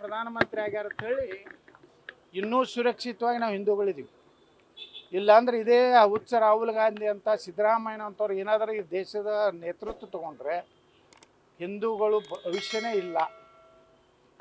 ಪ್ರಧಾನಮಂತ್ರಿ ಆಗ್ಯಾರ ಅಂತ ಹೇಳಿ ಇನ್ನೂ ಸುರಕ್ಷಿತವಾಗಿ ನಾವು ಹಿಂದೂಗಳಿದ್ದೀವಿ ಇಲ್ಲಾಂದ್ರೆ ಇದೇ ಹುಚ್ಚ ರಾಹುಲ್ ಗಾಂಧಿ ಅಂತ ಸಿದ್ದರಾಮಯ್ಯ ಅಂತವ್ರು ಏನಾದರೂ ಈ ದೇಶದ ನೇತೃತ್ವ ತಗೊಂಡ್ರೆ ಹಿಂದೂಗಳು ಭವಿಷ್ಯನೇ ಇಲ್ಲ.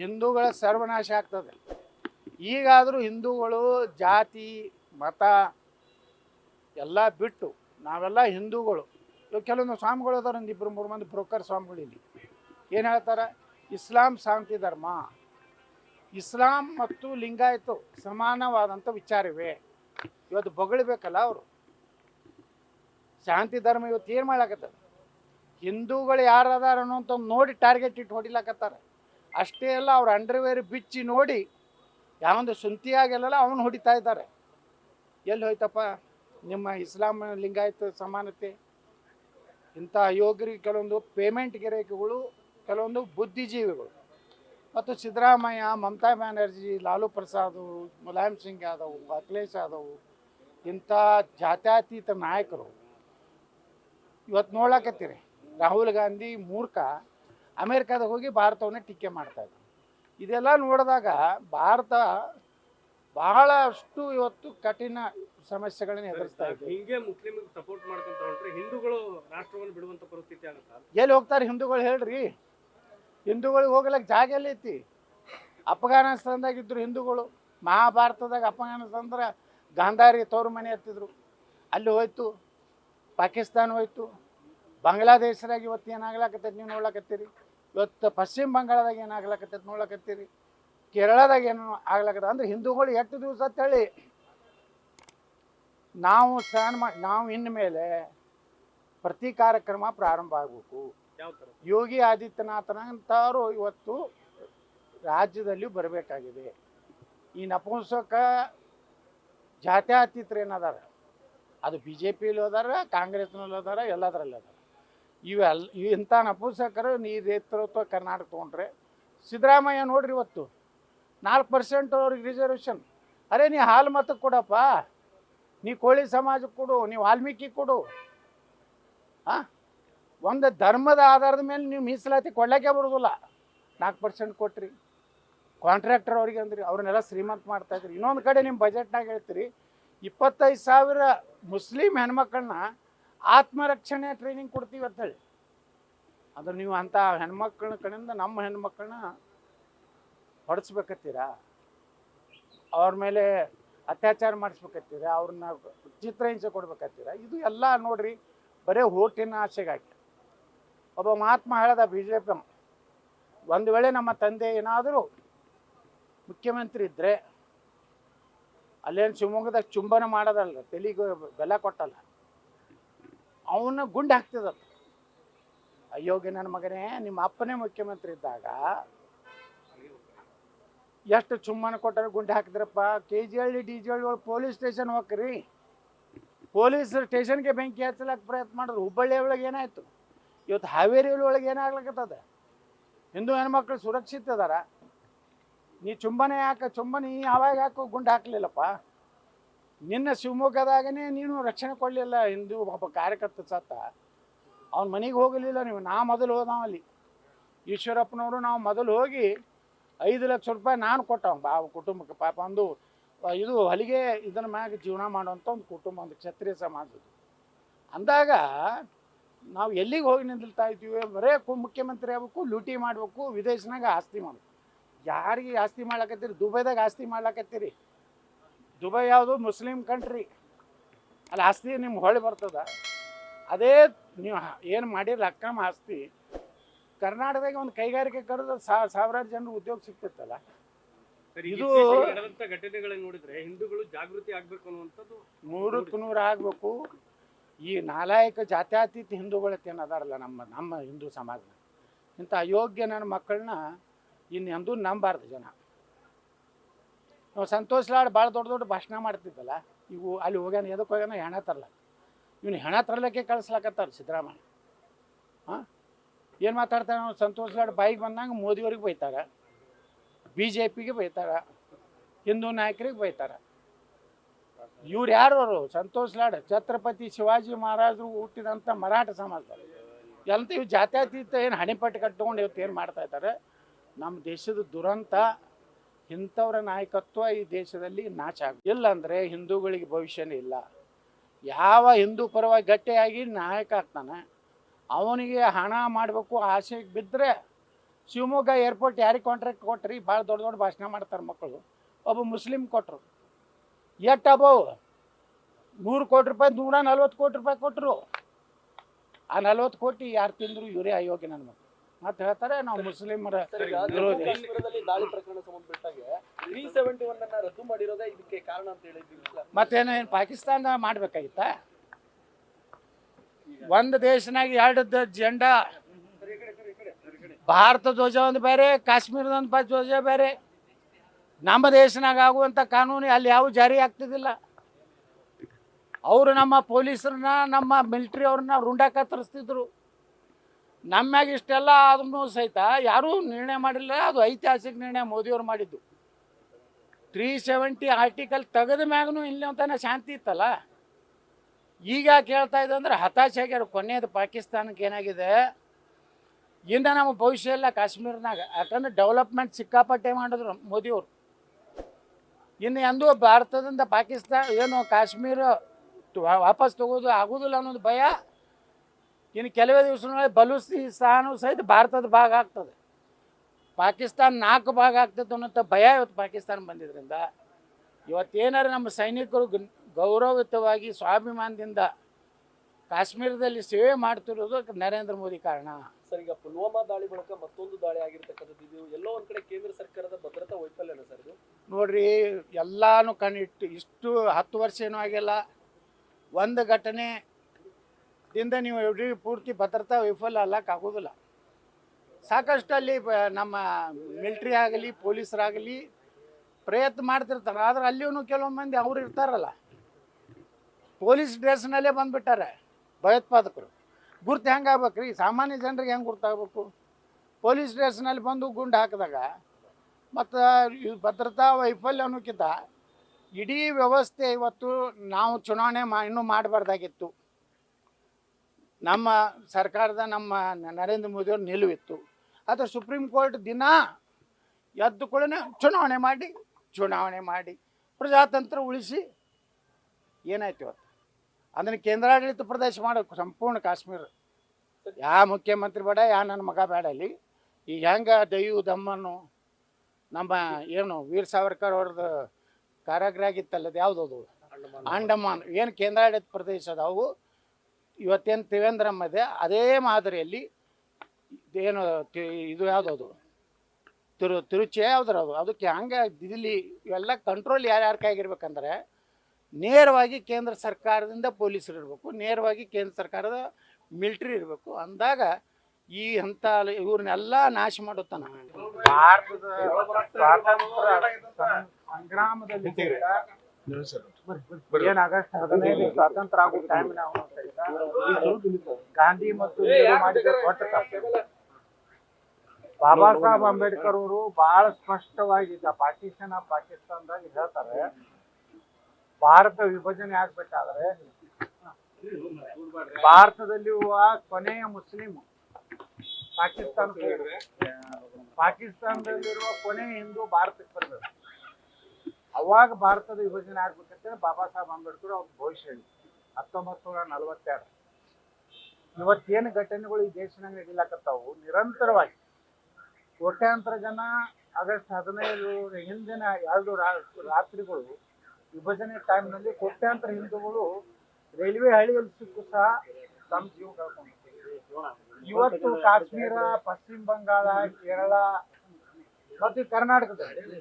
ಹಿಂದೂಗಳ ಸರ್ವನಾಶ ಆಗ್ತದೆ. ಈಗಾದರೂ ಹಿಂದೂಗಳು ಜಾತಿ, ಮತ ಎಲ್ಲ ಬಿಟ್ಟು ನಾವೆಲ್ಲ ಹಿಂದೂಗಳು. ಕೆಲವೊಂದು ಸ್ವಾಮಿಗಳು ಅದಾರ ಒಂದು ಇಬ್ಬರು ಮೂರು ಮಂದಿ ಬ್ರೋಕರ್ ಸ್ವಾಮಿಗಳು ಇಲ್ಲಿ ಏನು ಹೇಳ್ತಾರೆ? ಇಸ್ಲಾಂ ಶಾಂತಿ ಧರ್ಮ. ಇಸ್ಲಾಂ ಮತ್ತು ಲಿಂಗಾಯತು ಸಮಾನವಾದಂಥ ವಿಚಾರವೇ. ಇವತ್ತು ಬೊಗಳಬೇಕಲ್ಲ ಅವರು. ಶಾಂತಿ ಧರ್ಮ ಇವತ್ತು ಏನು ಮಾಡ್ಲಾಕತ್ತದ ಹಿಂದೂಗಳು ಯಾರು ಅದಾರ ಅನ್ನೋಂಥ ನೋಡಿ ಟಾರ್ಗೆಟ್ ಇಟ್ಟು ಹೊಡಿಲಾಕತ್ತಾರ. ಅಷ್ಟೇ ಅಲ್ಲ ಅವ್ರ ಅಂಡರ್ವೇರ್ ಬಿಚ್ಚಿ ನೋಡಿ ಯಾವೊಂದು ಸುಂತಿಯಾಗೆಲ್ಲ ಅವನು ಹೊಡಿತಾ ಇದ್ದಾರೆ. ಎಲ್ಲಿ ಹೋಯ್ತಪ್ಪ? ನಿಮ್ಮ ಇಸ್ಲಾಂ ಲಿಂಗಾಯತ ಸಮಾನತೆ. ಇಂಥ ಯೋಗರಿಗೆ ಕೆಲವೊಂದು ಪೇಮೆಂಟ್ ಗಿರಾಕಿಗಳು ಕೆಲವೊಂದು ಬುದ್ಧಿಜೀವಿಗಳು. ಮತ್ತು ಸಿದ್ದರಾಮಯ್ಯ ಮಮತಾ ಬ್ಯಾನರ್ಜಿ ಲಾಲು ಪ್ರಸಾದ್ ಮುಲಾಯಂ ಸಿಂಗ್ ಯಾದವ್ ಅಖಿಲೇಶ್ ಯಾದವ್ ಇಂಥ ಜಾತ್ಯತೀತ ನಾಯಕರು. ಇವತ್ತು ನೋಡ್ಲಾಕತ್ತೀರಿ ರಾಹುಲ್ ಗಾಂಧಿ ಮೂರ್ಖ ಅಮೇರಿಕಾದಾಗ ಹೋಗಿ ಭಾರತವನ್ನು ಟೀಕೆ ಮಾಡ್ತಾ ಇದ್ದಾರೆ ಇದೆಲ್ಲ ನೋಡಿದಾಗ ಭಾರತ ಬಹಳಷ್ಟು ಇವತ್ತು ಕಠಿಣ ಸಮಸ್ಯೆಗಳನ್ನ ಎದುರಿಸ್ತಾ ಇದೆ. ಹಿಂಗೆ ಸಪೋರ್ಟ್ ಮಾಡ್ಕೊಂತ ಹೊಂಟ್ರೆ ಹಿಂದೂಗಳು ರಾಷ್ಟ್ರವನ್ನು ಬಿಡುವಂತ ಪರಿಸ್ಥಿತಿ ಆಗುತ್ತೆ? ಎಲ್ಲಿ ಹೋಗ್ತಾರೆ ಹಿಂದೂಗಳು ಹೇಳ್ರಿ. ಹಿಂದೂಗಳಿಗೆ ಹೋಗ್ಲಿಕ್ಕೆ ಜಾಗ ಎಲ್ಲ ಐತಿ. ಅಫ್ಘಾನಿಸ್ತಾನದಾಗ ಇದ್ರು ಹಿಂದೂಗಳು, ಮಹಾಭಾರತದಾಗ ಅಫ್ಘಾನಿಸ್ತಾನದಾಗ ಗಾಂಧಾರಿ ತವರು ಮನೆ ಹತ್ತಿದ್ರು. ಅಲ್ಲಿ ಹೋಯ್ತು, ಪಾಕಿಸ್ತಾನ ಹೋಯ್ತು, ಬಾಂಗ್ಲಾದೇಶದಾಗ ಇವತ್ತು ಏನಾಗ್ಲಾಕತ್ತೈತಿ ನೀವು ನೋಡ್ಲಾಕತ್ತೀರಿ? ಇವತ್ತು ಪಶ್ಚಿಮ ಬಂಗಾಳದಾಗ ಏನಾಗ್ಲಾಕತ್ತೈತಿ ನೋಡ್ಲಾಕತ್ತೀರಿ? ಕೇರಳದಾಗ ಏನು ಆಗ್ಲಾಕತ್ತ ಅಂದ್ರೆ ಹಿಂದೂಗಳು ಎಷ್ಟು ದಿವಸ ಅಂತ ಹೇಳಿ ನಾವು ಸಹನ ಮಾಡಿ ನಾವು ಇನ್ನು ಮೇಲೆ ಪ್ರತಿ ಕಾರ್ಯಕ್ರಮ ಪ್ರಾರಂಭ ಆಗಬೇಕು. ಯೋಗಿ ಆದಿತ್ಯನಾಥನಂಥವರು ಇವತ್ತು ರಾಜ್ಯದಲ್ಲಿ ಬರಬೇಕಾಗಿದೆ. ಈ ನಪುಂಸಕ ಜಾತ್ಯಾತೀತರು ಏನದಾರ? ಅದು ಬಿ ಜೆ ಪಿಲಿ ಅದಾರ ಕಾಂಗ್ರೆಸ್ನಲ್ಲಿ ಅದಾರ ಎಲ್ಲದರಲ್ಲಿ ಅದಾರ ಇವೆಲ್ಲ ಇಂಥ ನಪುಂಸಕರು ನೀ ನೇತೃತ್ವ ಕರ್ನಾಟಕ ತೊಗೊಂಡ್ರೆ, ಸಿದ್ದರಾಮಯ್ಯ ನೋಡ್ರಿ ಇವತ್ತು, ನಾಲ್ಕು ಪರ್ಸೆಂಟ್ ಅವ್ರಿಗೆ ರಿಸರ್ವೇಷನ್ ಅರೆ, ನೀ ಹಾಲು ಮತಕ್ಕೆ ಕೊಡಪ್ಪ. ನೀ ಕೋಳಿ ಸಮಾಜಕ್ಕೆ ಕೊಡು, ನೀವು ವಾಲ್ಮೀಕಿ ಕೊಡು. ಹಾಂ ಒಂದು ಧರ್ಮದ ಆಧಾರದ ಮೇಲೆ ನೀವು ಮೀಸಲಾತಿ ಕೊಡ್ಲಿಕ್ಕೆ ಬರೋದಿಲ್ಲ ನಾಲ್ಕು ಪರ್ಸೆಂಟ್ ಕೊಟ್ರಿ. ಕಾಂಟ್ರಾಕ್ಟರ್ ಅವ್ರಿಗೆ ಅಂದ್ರಿ, ಅವ್ರನ್ನೆಲ್ಲ ಶ್ರೀಮಂತ ಮಾಡ್ತಾ ಇದ್ರಿ. ಇನ್ನೊಂದು ಕಡೆ ನಿಮ್ಮ ಬಜೆಟ್ನಾಗ ಹೇಳ್ತೀರಿ, ಇಪ್ಪತ್ತೈದು ಸಾವಿರ ಮುಸ್ಲಿಂ ಹೆಣ್ಮಕ್ಳನ್ನ ಆತ್ಮರಕ್ಷಣೆ ಟ್ರೈನಿಂಗ್ ಕೊಡ್ತೀವಿ ಅಂತ ಹೇಳಿ. ಅಂದ್ರೆ ನೀವು ಅಂಥ ಹೆಣ್ಮಕ್ಳ ಕಡೆಯಿಂದ ನಮ್ಮ ಹೆಣ್ಮಕ್ಳನ್ನ ಹೊಡೆಸ್ಬೇಕತ್ತೀರಾ? ಅವ್ರ ಮೇಲೆ ಅತ್ಯಾಚಾರ ಮಾಡಿಸ್ಬೇಕತ್ತೀರಾ? ಅವ್ರನ್ನ ಚಿತ್ರಹಿಂಸೆ ಕೊಡ್ಬೇಕತ್ತೀರಾ? ಇದು ಎಲ್ಲ ನೋಡ್ರಿ, ಬರೀ ಓಟಿನ ಆಸೆಗಾಗಿ ಒಬ್ಬ ಮಹಾತ್ಮ ಹೇಳದ ಬಿ ಜೆ ಪಿ ಒಂದು ವೇಳೆ ನಮ್ಮ ತಂದೆ ಏನಾದರೂ ಮುಖ್ಯಮಂತ್ರಿ ಇದ್ದರೆ ಅಲ್ಲೇನು ಶಿವಮೊಗ್ಗದಾಗ ಚುಂಬನ ಮಾಡೋದಲ್ಲ, ತೆಲಿಗೆ ಬೆಲ್ಲ ಕೊಟ್ಟಲ್ಲ. ಅವನ್ನ ಗುಂಡು ಹಾಕ್ತಿದ್ದಲ್ಲ ಅಯ್ಯೋಗಿ ನನ್ನ ಮಗನೇ, ನಿಮ್ಮ ಅಪ್ಪನೇ ಮುಖ್ಯಮಂತ್ರಿ ಇದ್ದಾಗ ಎಷ್ಟು ಚುಮ್ಮನ ಕೊಟ್ಟರೆ ಗುಂಡು ಹಾಕಿದ್ರಪ್ಪ? K G Halli D J Halli police station ಹೋಗ್ರಿ. ಪೊಲೀಸ್ ಸ್ಟೇಷನ್ಗೆ ಬೆಂಕಿ ಹಚ್ಚಲಕ್ಕೆ ಪ್ರಯತ್ನ ಮಾಡಿದ್ರು. ಹುಬ್ಬಳ್ಳಿ ಒಳಗೆ ಏನಾಯ್ತು? ಇವತ್ತು ಹಾವೇರಿ ಒಳಗೆ ಏನಾಗ್ಲಕತ್ತದ? ಹಿಂದೂ ಹೆಣ್ಮಕ್ಳು ಸುರಕ್ಷಿತ ಅದಾರ. ನೀ ಚುಂಬನೆ ಯಾಕೆ ಚುಂಬನೆ ನೀ ಅವಾಗ ಯಾಕೋ ಗುಂಡು ಹಾಕ್ಲಿಲ್ಲಪ್ಪ. ನಿನ್ನ ಶಿವಮೊಗ್ಗದಾಗನೇ ನೀನು ರಕ್ಷಣೆ ಕೊಡಲಿಲ್ಲ ಹಿಂದೂ ಒಬ್ಬ ಕಾರ್ಯಕರ್ತ ಸತ್ತ. ಅವ್ನ ಮನೆಗೆ ಹೋಗಲಿಲ್ಲ ನೀವು, ನಾ ಮೊದಲು ಹೋದಾವ ಅಲ್ಲಿ. ಈಶ್ವರಪ್ಪನವರು ನಾವು ಮೊದಲು ಹೋಗಿ ಐದು ಲಕ್ಷ ರೂಪಾಯಿ ನಾನು ಕೊಟ್ಟವ ಬಾ ಕುಟುಂಬಕ್ಕೆ ಪಾಪ ಒಂದು ಇದು ಹೊಲಿಗೆ ಇದನ್ನ ಮ್ಯಾಗ ಜೀವನ ಮಾಡುವಂಥ ಒಂದು ಕುಟುಂಬ, ಒಂದು ಕ್ಷತ್ರಿಯ ಸಮಾಜದ್ದು. ಅಂದಾಗ ನಾವು ಎಲ್ಲಿಗೆ ಹೋಗಿ ನಿಂದಿಲ್ತಾ ಇದ್ದೀವಿ? ಬರೇ ಕು- ಮುಖ್ಯಮಂತ್ರಿ ಆಗ್ಬೇಕು ಲೂಟಿ ಮಾಡಬೇಕು ವಿದೇಶನಾಗ ಆಸ್ತಿ ಮಾಡ್ಬೇಕು. ಯಾರಿಗೆ ಆಸ್ತಿ ಮಾಡ್ಲಾಕತ್ತೀರಿ? ದುಬೈದಾಗ ಆಸ್ತಿ ಮಾಡ್ಲಕತ್ತೀರಿ? ದುಬೈ ಯಾವುದು ಮುಸ್ಲಿಂ ಕಂಟ್ರಿ. ಅಲ್ಲಿ ಆಸ್ತಿ ನಿಮ್ಗೆ ಹೊಳೆ ಬರ್ತದ. ಅದೇ ನೀವು ಏನು ಮಾಡಿರಲ್ಲ ಅಕ್ಕಮ್ಮ ಆಸ್ತಿ. ಕರ್ನಾಟಕದಾಗ ಒಂದು ಕೈಗಾರಿಕೆ ಕರೆದ ಸಾವಿರಾರು ಜನರು ಉದ್ಯೋಗ ಸಿಗ್ತಿತ್ತಲ್ಲ? ಸರ್, ಇದು- ಘಟನೆಗಳನ್ನ ನೋಡಿದ್ರೆ ಹಿಂದೂಗಳು ಜಾಗೃತಿ ಆಗ್ಬೇಕು ಅನ್ನುವಂಥದ್ದು ನೂರಕ್ಕೆ ನೂರು ಆಗಬೇಕು. ಈ ನಾಲಾಯಕ ಜಾತ್ಯತೀತ ಹಿಂದೂಗಳತ್ತೆ ಅದಾರಲ್ಲ ನಮ್ಮ ನಮ್ಮ ಹಿಂದೂ ಸಮಾಜ ಇಂಥ ಅಯೋಗ್ಯ ನನ್ನ ಮಕ್ಕಳನ್ನ ಇನ್ನು ಎಂದೂ ನಂಬಾರ್ದು ಜನ. ನಾವು ಸಂತೋಷ್ ಲಾಡ್ ಭಾಳ ದೊಡ್ಡ ದೊಡ್ಡ ಭಾಷಣ ಮಾಡ್ತಿದ್ದಲ್ಲ, ಇವು ಅಲ್ಲಿ ಹೋಗ್ಯಾನ ಎದಕ್ಕೆ ಹೋಗ್ಯಾನ ಹೆಣ ತರ್ಲ ಇವ್ನು ಹೆಣ ತರಲಿಕ್ಕೆ ಕಳಿಸ್ಲಾಕತ್ತಾರ ಸಿದ್ದರಾಮಯ್ಯ. ಹಾಂ ಏನು ಮಾತಾಡ್ತಾರೆ ನಾವು ಸಂತೋಷ್ ಲಾಡ್ ಬಾಯಿಗೆ ಬಂದಂಗೆ ಮೋದಿಯವ್ರಿಗೆ ಬೈತಾರೆ ಬಿ ಜೆ ಪಿಗೆ ಬೈತಾರೆ, ಹಿಂದೂ ನಾಯಕರಿಗೆ ಬೈತಾರೆ. ಇವ್ರು ಯಾರು ಅವರು? ಸಂತೋಷ್ ಲಾಡ್, ಛತ್ರಪತಿ ಶಿವಾಜಿ ಮಹಾರಾಜರು ಹುಟ್ಟಿದಂಥ ಮರಾಠ ಸಮಾಜ ಎಂತ ಇವು ಜಾತ್ಯತೀತ ಏನು ಹಣಿಪಟ್ಟು ಕಟ್ಟಿಕೊಂಡು ಇವತ್ತು ಏನು ಮಾಡ್ತಾ ಇದ್ದಾರೆ? ನಮ್ಮ ದೇಶದ ದುರಂತ, ಇಂಥವ್ರ ನಾಯಕತ್ವ ಈ ದೇಶದಲ್ಲಿ ನಾಶ ಆಗ, ಇಲ್ಲಾಂದರೆ ಹಿಂದೂಗಳಿಗೆ ಭವಿಷ್ಯನೇ ಇಲ್ಲ. ಯಾವ ಹಿಂದೂ ಪರವಾಗಿ ಗಟ್ಟಿಯಾಗಿ ನಾಯಕ ಆಗ್ತಾನೆ, ಅವನಿಗೆ ಹಣ ಮಾಡಬೇಕು ಆಸೆಗೆ ಬಿದ್ದರೆ ಶಿವಮೊಗ್ಗ ಏರ್ಪೋರ್ಟ್ ಯಾರಿಗೆ ಕಾಂಟ್ರಾಕ್ಟ್ ಕೊಟ್ರಿ? ಭಾಳ ದೊಡ್ಡ ದೊಡ್ಡ ಭಾಷಣ ಮಾಡ್ತಾರೆ ಮಕ್ಕಳು ಒಬ್ಬ ಮುಸ್ಲಿಂ ಕೊಟ್ಟರು ಎಷ್ಟು ಅಬೌ ನೂರು ಕೋಟಿ ರೂಪಾಯಿ ನೂರ ನಲ್ವತ್ತು ಕೋಟಿ ರೂಪಾಯಿ ಕೊಟ್ಟರು ಆ ನಲ್ವತ್ತು ಕೋಟಿ ಯಾರು ತಿಂದ್ರು ಇವರೇ ಅಯೋಗ್ಯ ನನ್ನ ಮಕ್ಕಳು ಮತ್ತೆ ಹೇಳ್ತಾರೆ ನಾವು ಮುಸ್ಲಿಮರ ದಾಳಿ ಪ್ರಕರಣ ಸಂಬಂಧಪಟ್ಟಾಗೆ ರದ್ದು ಮಾಡಿರೋದೇ ಇದಕ್ಕೆ ಕಾರಣ ಅಂತ. ಮತ್ತೇನು ಏನು ಪಾಕಿಸ್ತಾನ ಮಾಡ್ಬೇಕಾಗಿತ್ತ? ಒಂದು ದೇಶನಾಗ ಎರಡು ಜೆಂಡಾ ಭಾರತ ಧ್ವಜ ಒಂದು ಬೇರೆ ಕಾಶ್ಮೀರದ ಒಂದು ಧ್ವಜ ಬೇರೆ. ನಮ್ಮ ದೇಶನಾಗ ಆಗುವಂಥ ಕಾನೂನು ಅಲ್ಲಿ ಯಾವ ಜಾರಿ ಆಗ್ತಿದ್ದಿಲ್ಲ. ಅವರು ನಮ್ಮ ಪೊಲೀಸರನ್ನ, ನಮ್ಮ ಮಿಲಿಟ್ರಿ ಅವ್ರನ್ನ ರುಂಡ ಕತ್ತರಿಸ್ತಿದ್ರು. ನಮ್ಮ್ಯಾಗ ಇಷ್ಟೆಲ್ಲ ಆದ್ರೂ ಸಹಿತ ಯಾರೂ ನಿರ್ಣಯ ಮಾಡಿಲ್ಲ, ಅದು ಐತಿಹಾಸಿಕ ನಿರ್ಣಯ ಮೋದಿಯವ್ರು ಮಾಡಿದ್ದು. ತ್ರೀ ಸೆವೆಂಟಿ ಆರ್ಟಿಕಲ್ ತೆಗೆದ ಮ್ಯಾಗೂ ಇಲ್ಲಿ ಅಂತ ಶಾಂತಿ ಇತ್ತಲ್ಲ? ಈಗ ಕೇಳ್ತಾ ಇದೆ ಅಂದ್ರೆ ಹತಾಶೆ ಆಗ್ಯಾರ ಕೊನೆಯದು ಪಾಕಿಸ್ತಾನಕ್ಕೆ ಏನಾಗಿದೆ? ಇನ್ನು ನಮ್ಮ ಭವಿಷ್ಯ ಇಲ್ಲ ಕಾಶ್ಮೀರನಾಗ. ಯಾಕಂದ್ರೆ ಡೆವಲಪ್ಮೆಂಟ್ ಸಿಕ್ಕಾಪಟ್ಟೆ ಮಾಡಿದ್ರು ಮೋದಿಯವರು. ಇನ್ನು ಎಂದೂ ಭಾರತದಿಂದ ಪಾಕಿಸ್ತಾನ, ಏನು ಕಾಶ್ಮೀರ ವಾಪಸ್ ತಗೋದು ಆಗೋದಿಲ್ಲ ಅನ್ನೋದು ಭಯ. ಇನ್ನು ಕೆಲವೇ ದಿವಸಗಳಲ್ಲಿ ಬಲೂಚಿಸ್ತಾನು ಸಹಿತ ಭಾರತದ ಭಾಗ ಆಗ್ತದೆ. ಪಾಕಿಸ್ತಾನ ನಾಲ್ಕು ಭಾಗ ಆಗ್ತದೆ ಅನ್ನೋಂಥ ಭಯ ಇವತ್ತು ಪಾಕಿಸ್ತಾನ ಬಂದಿದ್ದರಿಂದ ಇವತ್ತೇನಾರು ನಮ್ಮ ಸೈನಿಕರು ಗೌರವಯುತವಾಗಿ, ಸ್ವಾಭಿಮಾನದಿಂದ ಕಾಶ್ಮೀರದಲ್ಲಿ ಸೇವೆ ಮಾಡ್ತಿರೋದು ನರೇಂದ್ರ ಮೋದಿ ಕಾರಣ. ಸರ್, ಈಗ ಪುಲ್ವಾಮಾ ದಾಳಿ ಬಳಿಕ ಮತ್ತೊಂದು ದಾಳಿ ಆಗಿರ್ತಕ್ಕಂಥದ್ದು ಇದು ಎಲ್ಲೋ ಒಂದ್ ಕಡೆ ಕೇಂದ್ರ ಸರ್ಕಾರದ ಭದ್ರತಾ ವೈಫಲ್ಯನ ಸರ್ ಇದು? ನೋಡ್ರಿ, ಎಲ್ಲಾನು ಕಣ್ಣಿಟ್ಟು, ಇಷ್ಟು ಹತ್ತು ವರ್ಷ ಏನೂ ಆಗಿಲ್ಲ. ಒಂದು ಘಟನೆ, ದಿಂದ ನೀವು ಇಡೀ ಪೂರ್ತಿ ಭದ್ರತಾ ವಿಫಲ ಅಲ್ಲಕ್ಕೆ ಆಗೋದಿಲ್ಲ. ಸಾಕಷ್ಟು ಅಲ್ಲಿ ನಮ್ಮ ಮಿಲ್ಟ್ರಿ ಆಗಲಿ, ಪೊಲೀಸರಾಗಲಿ ಪ್ರಯತ್ನ ಮಾಡ್ತಿರ್ತಾರೆ. ಆದ್ರೆ ಅಲ್ಲಿಯೂ ಕೆಲವು ಮಂದಿ ಅವ್ರು ಇರ್ತಾರಲ್ಲ. ಪೊಲೀಸ್ ಡ್ರೆಸ್ನಲ್ಲೇ ಬಂದ್ಬಿಟ್ಟಾರೆ, ಭಯೋತ್ಪಾದಕರು. ಗುರ್ತು ಹೆಂಗೆ ಆಗ್ಬೇಕು ರೀ ಸಾಮಾನ್ಯ ಜನರಿಗೆ ಹೆಂಗೆ ಗುರ್ತಾಗಬೇಕು? ಪೊಲೀಸ್ ಡ್ರೆಸ್ನಲ್ಲಿ ಬಂದು ಗುಂಡು ಹಾಕಿದಾಗ ಮತ್ತು ಭದ್ರತಾ ವೈಫಲ್ಯ ಅನ್ನೋಕ್ಕಿಂತ ಇಡೀ ವ್ಯವಸ್ಥೆ ಇವತ್ತು ನಾವು ಚುನಾವಣೆ ಮಾ, ಇನ್ನೂ ಮಾಡಬಾರ್ದಾಗಿತ್ತು. ನಮ್ಮ ಸರ್ಕಾರದ ನಮ್ಮ ನರೇಂದ್ರ ಮೋದಿಯವ್ರ ನಿಲುವಿತ್ತು. ಆದರೆ ಸುಪ್ರೀಂ ಕೋರ್ಟ್ ದಿನ ಎದ್ದು ಕೂಡ ಚುನಾವಣೆ ಮಾಡಿ ಚುನಾವಣೆ ಮಾಡಿ ಪ್ರಜಾತಂತ್ರ ಉಳಿಸಿ ಏನಾಯ್ತು ಇವತ್ತು? ಅದನ್ನು ಕೇಂದ್ರಾಡಳಿತ ಪ್ರದೇಶ ಮಾಡೋಕ್ಕೆ ಸಂಪೂರ್ಣ ಕಾಶ್ಮೀರ. ಯಾವ ಮುಖ್ಯಮಂತ್ರಿ ಬೇಡ, ಯಾ ನನ್ನ ಮಗ ಬೇಡ ಅಲ್ಲಿ. ಈಗ ಹೆಂಗೆ ದೈವ ದಮ್ಮನ್ನು ನಮ್ಮ ಏನು ವೀರ್ ಸಾವರ್ಕರ್ ಅವ್ರದ್ದು ಕಾರಾಗ್ರ ಆಗಿತ್ತಲ್ಲ ಅದು ಯಾವುದದು? ಅಂಡಮಾನ್. ಏನು ಕೇಂದ್ರಾಡಳಿತ ಪ್ರದೇಶ ಅದಾವು. ಇವತ್ತೇನು ತ್ರಿವೇಂದ್ರಂ ಇದೆ ಅದೇ ಮಾದರಿಯಲ್ಲಿ ಏನು ಇದು ಯಾವುದದು? ತಿರು ತಿರುಚಿ ಯಾವ್ದ್ರ ಅದು? ಅದಕ್ಕೆ ಹಂಗೆ ದಿಲ್ಲಿ ಇವೆಲ್ಲ ಕಂಟ್ರೋಲ್ ಯಾರ್ಯಾರ ಕೈಗಿರ್ಬೇಕಂದ್ರೆ ನೇರವಾಗಿ ಕೇಂದ್ರ ಸರ್ಕಾರದಿಂದ ಪೊಲೀಸರು ಇರಬೇಕು. ನೇರವಾಗಿ ಕೇಂದ್ರ ಸರ್ಕಾರದ ಮಿಲ್ಟ್ರಿ ಇರಬೇಕು. ಅಂದಾಗ ಈ ಹಂತ ಇವ್ರನ್ನೆಲ್ಲ ನಾಶ ಮಾಡುತ್ತಾನ? ಭಾರತದ ಸಂಗ್ರಾಮದಲ್ಲಿ ಏನ್ ಆಗಸ್ಟ್ ಹದಿನೈದು ಸ್ವಾತಂತ್ರ್ಯ ಆಗೋ ಟೈಮ್ನಾಗ ಗಾಂಧಿ ಮತ್ತು ನೆಹರು ಮಾಡಿದ ದೊಡ್ಡ ತಪ್ಪು. ಬಾಬಾ ಸಾಹೇಬ್ ಅಂಬೇಡ್ಕರ್ ಅವರು ಬಹಳ ಸ್ಪಷ್ಟವಾಗಿ ಈಗ ಪಾಕಿಸ್ತಾನ ಪಾಕಿಸ್ತಾನದಾಗ ಹೇಳ್ತಾರೆ ಭಾರತ ವಿಭಜನೆ ಆಗ್ಬೇಕಾದ್ರೆ ಭಾರತದಲ್ಲಿರುವ ಕೊನೆಯ ಮುಸ್ಲಿಂ ಪಾಕಿಸ್ತಾನ ಪಾಕಿಸ್ತಾನದಲ್ಲಿರುವ ಕೊನೆ ಹಿಂದೂ ಭಾರತಕ್ಕೆ ಬರಬೇಕು ಅವಾಗ ಭಾರತದ ವಿಭಜನೆ ಆಗ್ಬೇಕಂತೇಳಿ ಬಾಬಾ ಸಾಹೇಬ್ ಅಂಬೇಡ್ಕರ್ ಅವ್ರ ಭವಿಷ್ಯ ಹತ್ತೊಂಬತ್ತು ನೂರ ನಲವತ್ತೆರಡು ಇವತ್ತೇನು ಘಟನೆಗಳು ಈ ದೇಶನಾಗ ನಡೀಲಾಕತ್ತಾವು? ನಿರಂತರವಾಗಿ ಕೋಟ್ಯಾಂತರ ಜನ ಆಗಸ್ಟ್ ಹದಿನೈದು ಹಿಂದಿನ ಎರಡು ರಾತ್ರಿಗಳು ವಿಭಜನೆ ಟೈಮ್ನಲ್ಲಿ ಕೋಟ್ಯಾಂತರ ಹಿಂದೂಗಳು ರೈಲ್ವೆ ಹಳಿಯಲ್ಲಿ ಸಿಕ್ಕು ಸಹ ತಮ್ಮ ಜೀವ ಕಳ್ಕೊಂಡು ಇವತ್ತು ಕಾಶ್ಮೀರ ಪಶ್ಚಿಮ ಬಂಗಾಳ ಕೇರಳ ಮತ್ತು ಕರ್ನಾಟಕದಲ್ಲಿ.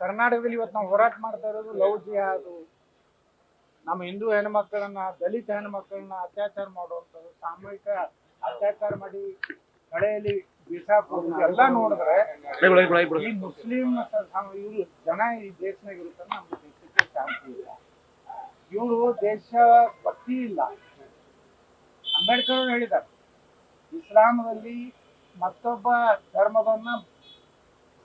ಕರ್ನಾಟಕದಲ್ಲಿ ಇವತ್ತು ನಾವು ಹೋರಾಟ ಮಾಡ್ತಾ ಇರೋದು ಲವ್ ಜಿಹಾದು ನಮ್ಮ ಹಿಂದೂ ಹೆಣ್ಮಕ್ಳನ್ನ ದಲಿತ ಹೆಣ್ಮಕ್ಳನ್ನ ಅತ್ಯಾಚಾರ ಮಾಡುವಂಥದ್ದು ಸಾಮೂಹಿಕ ಅತ್ಯಾಚಾರ ಮಾಡಿ ಕಡೆಯಲ್ಲಿ ಬಿಸಾಕೋದು ಎಲ್ಲ ನೋಡಿದ್ರೆ ಈ ಮುಸ್ಲಿಂ ಇವರು ಜನ ಈ ದೇಶನಾಗ ಇರುತ್ತಾರೆ ನಮ್ಮ ದೇಶಕ್ಕೆ ಶಾಂತಿ ಇಲ್ಲ. ಇವರು ದೇಶ ಭಕ್ತಿ ಇಲ್ಲ. ಅಂಬೇಡ್ಕರ್ ಅವ್ರು ಹೇಳಿದ್ದಾರೆ. ಇಸ್ಲಾಮದಲ್ಲಿ ಮತ್ತೊಬ್ಬ ಧರ್ಮವನ್ನ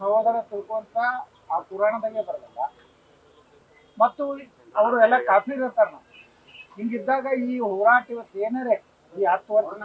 ಸಹೋದರ ತಿಳ್ಕೊಂತ ಆ ಪುರಾಣದಾಗೆ ಬರಲ್ಲ. ಮತ್ತು ಅವರು ಎಲ್ಲ ಕಾಫಿ ಇರ್ತಾರ ಹಿಂಗಿದ್ದಾಗ ಈ ಹೋರಾಟ ಇವತ್ತು ಏನಾರೆ? ಈ ಹತ್ತು ವರ್ಷ